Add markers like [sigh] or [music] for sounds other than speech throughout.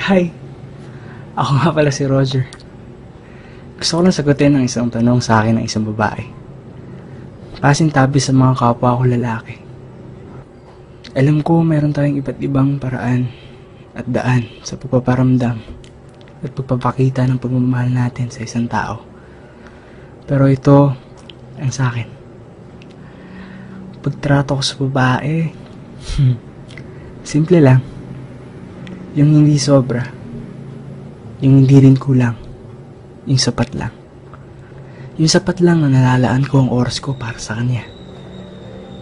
Hi. Ako nga pala si Roger. Gusto ko lang sagutin ang isang tanong sa akin ng isang babae. Pasintabi sa mga kapwa ko lalaki. Alam ko mayroon tayong iba't ibang paraan at daan sa pagpaparamdam at pagpapakita ng pagmamahal natin sa isang tao. Pero ito ang sa akin. Pagtrato ko sa babae, hmm, simple lang. Yung hindi sobra. Yung hindi rin kulang. Yung sapat lang. Yung sapat lang na nalalaan ko ang oras ko para sa kanya.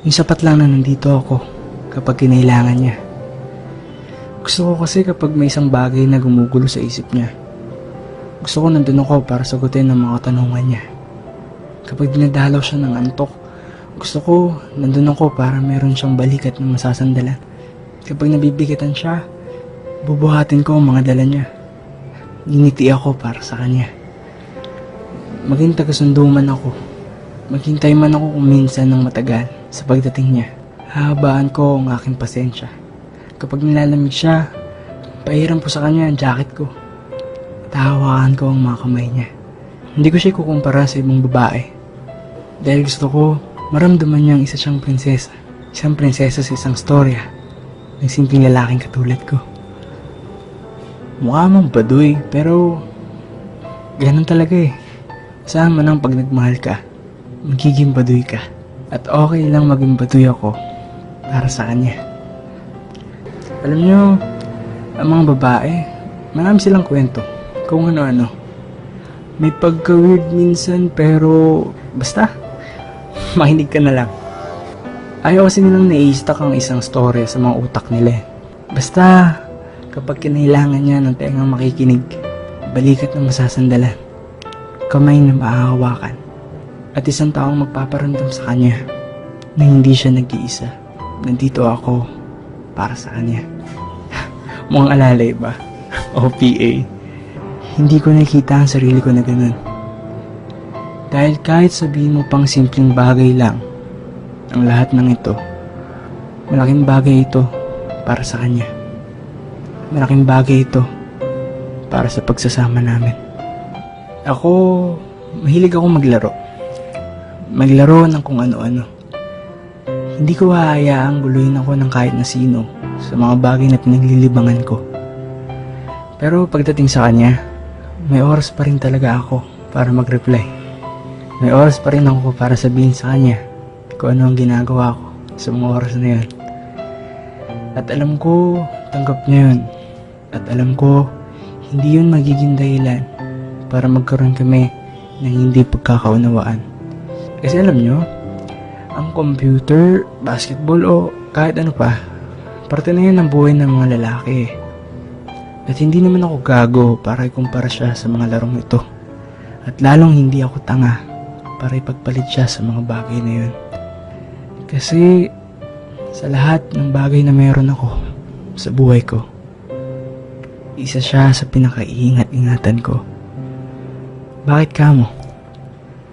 Yung sapat lang na nandito ako kapag kinailangan niya. Gusto ko kasi kapag may isang bagay na gumugulo sa isip niya. Gusto ko nandun ako para sagutin ang mga tanungan niya. Kapag dinadalaw siya ng antok, gusto ko nandun ako para meron siyang balikat na masasandalan. Kapag nabibigatan siya, bubuhatin ko ang mga dala niya. Giniti ako para sa kanya. Maging tagasundo man ako. Maghintay man ako kung minsan ng matagal sa pagdating niya. Hahabaan ko ang aking pasensya. Kapag nilalamig siya, pahiram ko sa kanya ang jacket ko. At hahawakan ko ang mga kamay niya. Hindi ko siya kukumpara sa ibang babae. Dahil gusto ko maramdaman niyang isa siyang prinsesa. Isang prinsesa sa isang storya ng simpleng lalaking katulad ko. Mukha mong baduy, pero ganun talaga eh. Saan man ang pag nagmahal ka, magiging baduy ka. At okay lang maging baduy ako para sa kanya. Alam nyo, ang mga babae, marami silang kwento. Kung ano-ano. May pagka-weird minsan pero basta, [laughs] makinig ka na lang. Ayaw kasi nilang nai-stack ang isang story sa mga utak nila eh. Basta, kapag kinailangan niya ng tengang makikinig, balikat na masasandalan, kamay na maahawakan, at isang taong magpaparamdam sa kanya na hindi siya nag-iisa. Nandito ako para sa kanya. [laughs] Mukhang alalay ba? [laughs] o PA. Hindi ko nakita ang sarili ko na ganun. Dahil kahit sabihin mo pang simpleng bagay lang, ang lahat ng ito, malaking bagay ito para sa kanya. Malaking bagay ito para sa pagsasama namin. Ako, mahilig ako maglaro. Maglaro ng kung ano-ano. Hindi ko hahayaang guluhin ako ng kahit na sino sa mga bagay na pinaglilibangan ko. Pero pagdating sa kanya, may oras pa rin talaga ako para mag-reply. May oras pa rin ako para sabihin sa kanya kung ano ang ginagawa ko sa mga oras na yun. At alam ko, tanggap niya yun. At alam ko, hindi yun magiging dahilan para magkaroon kami ng hindi pagkakaunawaan. Kasi alam nyo, ang computer, basketball o kahit ano pa, parte na yun ng buhay ng mga lalaki. At hindi naman ako gago para ikumpara siya sa mga larong ito. At lalong hindi ako tanga para ipagpalit siya sa mga bagay na yun. Kasi sa lahat ng bagay na meron ako sa buhay ko, isa siya sa pinakaiingat-ingatan ko. Bakit ka mo?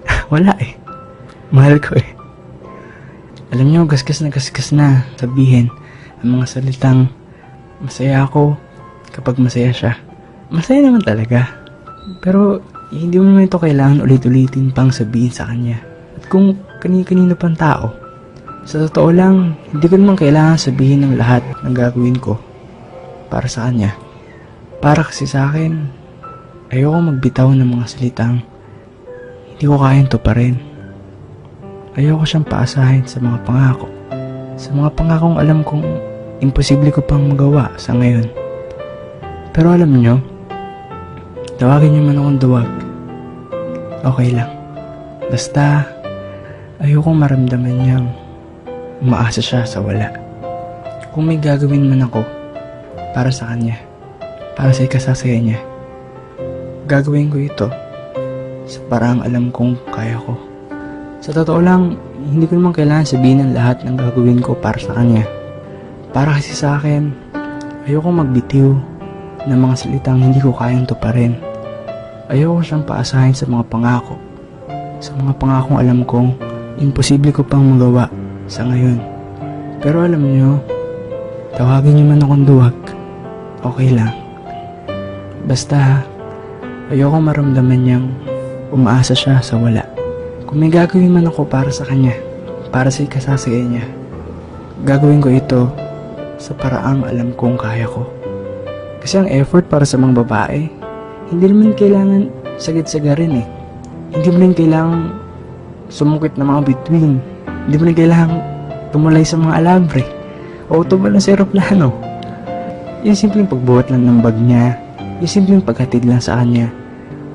[laughs] Wala eh. Mahal ko eh. Alam niyo, gasgas na gasgas na sabihin ang mga salitang masaya ako kapag masaya siya. Masaya naman talaga. Pero hindi mo naman ito kailangan ulit-ulitin pang sabihin sa kanya. At kung kani-kanino pang tao, sa totoo lang, hindi ko naman kailangan sabihin ng lahat ng gagawin ko para sa kanya. Para kasi sa akin, ayoko magbitaw ng mga salitang hindi ko kayang tuparin. Ayoko siyang paasahin sa mga pangako. Sa mga pangakong alam kong imposible ko pang magawa sa ngayon. Pero alam nyo, tawagin niyo man akong duwag. Okay lang. Basta, ayokong maramdaman niyang umaasa siya sa wala. Kung may gagawin man ako para sa kanya, para sa ikasasaya niya, gagawin ko ito sa paraang alam kong kaya ko. Sa totoo lang, hindi ko naman kailangan sabihin ang lahat ng gagawin ko para sa kanya. Para kasi sa akin, ayoko magbitiw ng mga salitang hindi ko kayang tuparin. Ayoko siyang paasahin sa mga pangako. Sa mga pangakong alam kong imposible ko pang magawa sa ngayon. Pero alam niyo, tawagin niyo man akong duwag. Okay lang. Basta, ayoko maramdaman niyang umaasa siya sa wala. Kung may gagawin man ako para sa kanya, para sa ikasasaya niya, gagawin ko ito sa paraang alam kong kaya ko. Kasi ang effort para sa mga babae, hindi naman kailangan sagad-sagarin eh. Hindi mo rin kailangan sumukit ng mga bituin. Hindi mo rin kailangan tumulay sa mga alabre o tumalon sa aeroplano. Yung simpleng pagbuhat lang ng bag niya, yung simpleng paghatid lang sa kanya,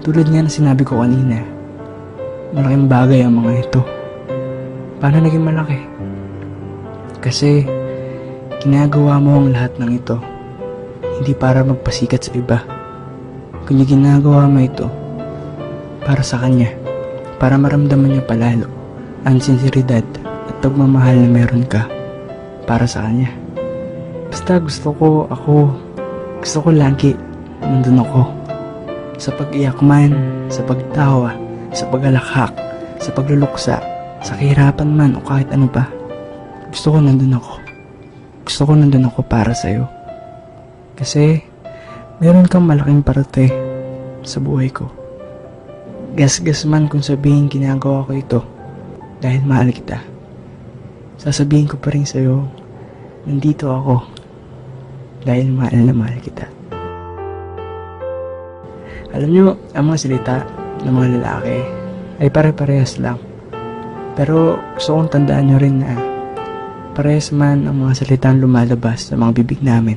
tulad nga na sinabi ko kanina, malaking bagay ang mga ito. Paano naging malaki? Kasi, ginagawa mo ang lahat ng ito, hindi para magpasikat sa iba. Kundi ginagawa mo ito, para sa kanya, para maramdaman niya palalo ang sinseridad at pagmamahal na meron ka para sa kanya. Basta gusto ko, ako, gusto ko lagi nandun ako. Sa pag-iyak man, sa pagtawa, sa pag-alakhak, sa pagluluksa, sa kahirapan man o kahit ano pa. Gusto ko nandun ako. Gusto ko nandun ako para sa'yo. Kasi, meron kang malaking parte sa buhay ko. Gasgas man kung sabihin ginagawa ko ito dahil mahal kita. Sasabihin ko pa rin sa'yo, nandito ako dahil mahal na mahal kita. Alam nyo, ang mga salita ng mga lalaki ay pare-parehas lang. Pero gusto kong tandaan nyo rin na parehas man ang mga salitang lumalabas sa mga bibig namin.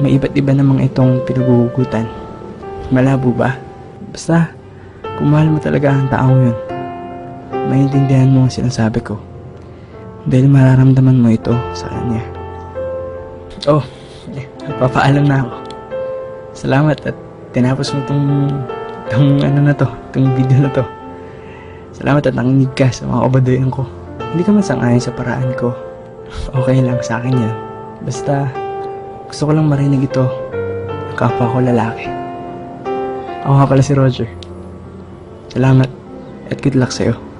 May iba't iba namang itong pinagugutan. Malabo ba? Basta, kung mahal mo talaga ang taong yun, maintindihan mo ang sinasabi ko. Dahil mararamdaman mo ito sa kanya. Oh, eh, papaalam na ako. Salamat at tinapos mo tong, tong ano na to, tong video na to. Salamat at nakinig ka sa mga kabaduyan ko. Hindi ka man sangayon sa paraan ko. Okay lang sa akin yan. Basta, gusto ko lang marinig ito. Ang kapwa ko lalaki. Ako nga pala si Roger. Salamat at good luck sa'yo.